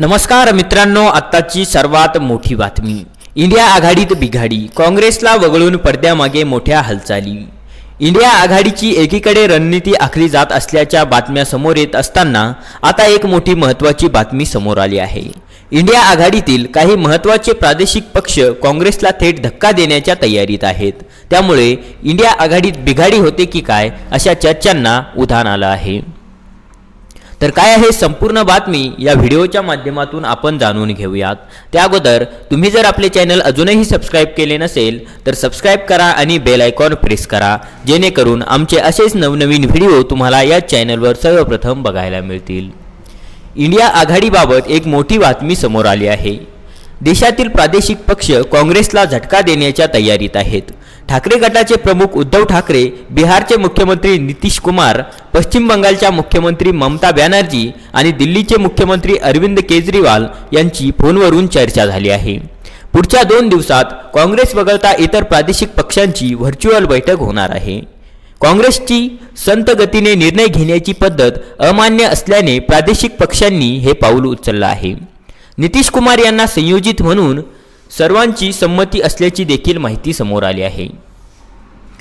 नमस्कार मित्रांनो आत्ताची सर्वात मोठी बातमी. इंडिया आघाडीत बिघाडी. काँग्रेसला वगळून पडद्यामागे मोठ्या हालचाली. इंडिया आघाडीची एकीकडे रणनीती आखली जात असल्याच्या बातम्या समोर येत असताना आता एक मोठी महत्त्वाची बातमी समोर आली आहे. इंडिया आघाडीतील काही महत्त्वाचे प्रादेशिक पक्ष काँग्रेसला थेट धक्का देण्याच्या तयारीत आहेत. त्यामुळे इंडिया आघाडीत बिघाडी होते की काय अशा चर्चांना उधाण आलं आहे. तर काय आहे संपूर्ण बातमी या व्हिडिओच्या माध्यमातून आपण जाणून घेऊयात. त्या अगोदर तुम्ही जर आपले चॅनल अजूनही सबस्क्राईब केले नसेल तर सबस्क्राईब करा आणि बेल आयकॉन प्रेस करा जेणेकरून आमचे असेच नवनवीन व्हिडिओ तुम्हाला या चॅनलवर सर्वप्रथम बघायला मिळतील. इंडिया आघाडीबाबत एक मोठी बातमी समोर आली आहे. देशातील प्रादेशिक पक्ष काँग्रेसला झटका देण्याच्या तयारीत आहेत. ठाकरे गटाचे प्रमुख उद्धव ठाकरे बिहारचे मुख्यमंत्री नितीश कुमार पश्चिम बंगालच्या मुख्यमंत्री ममता बॅनर्जी आणि दिल्लीचे मुख्यमंत्री अरविंद केजरीवाल यांची फोनवरून चर्चा झाली आहे. पुढच्या दोन दिवसात काँग्रेस वगळता इतर प्रादेशिक पक्षांची व्हर्च्युअल बैठक होणार आहे. काँग्रेसची संत गतीने निर्णय घेण्याची पद्धत अमान्य असल्याने प्रादेशिक पक्षांनी हे पाऊल उचललं आहे. नितीश कुमार यांना संयोजित म्हणून सर्वांची संमती असल्याची देखील माहिती समोर आली आहे.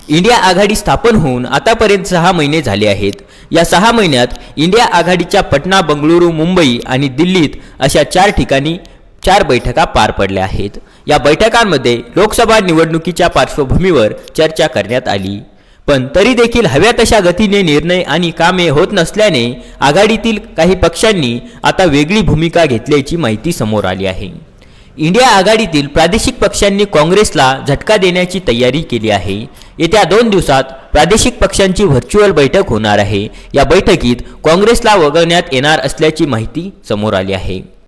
इंडिया आघाडी स्थापन होऊन आतापर्यंत सहा महिने झाले आहेत. या सहा महिन्यात इंडिया आघाडीच्या पटना बंगळुरू मुंबई आणि दिल्लीत अशा चार ठिकाणी चार बैठका पार पडल्या आहेत. या बैठकांमध्ये लोकसभा निवडणुकीच्या पार्श्वभूमीवर चर्चा करण्यात आली. पण तरी देखील हव्या तशा गतीने निर्णय आणि कामे होत नसल्याने आघाडीतील काही पक्षांनी आता वेगळी भूमिका घेतल्याची माहिती समोर आली आहे. इंडिया आघाडीतील प्रादेशिक पक्षांनी काँग्रेसला झटका देण्याची तयारी केली आहे. येत्या दोन दिवसात प्रादेशिक पक्षांची व्हर्च्युअल बैठक होणार आहे. या बैठकीत काँग्रेसला वगळण्यात येणार असल्याची माहिती समोर आली आहे.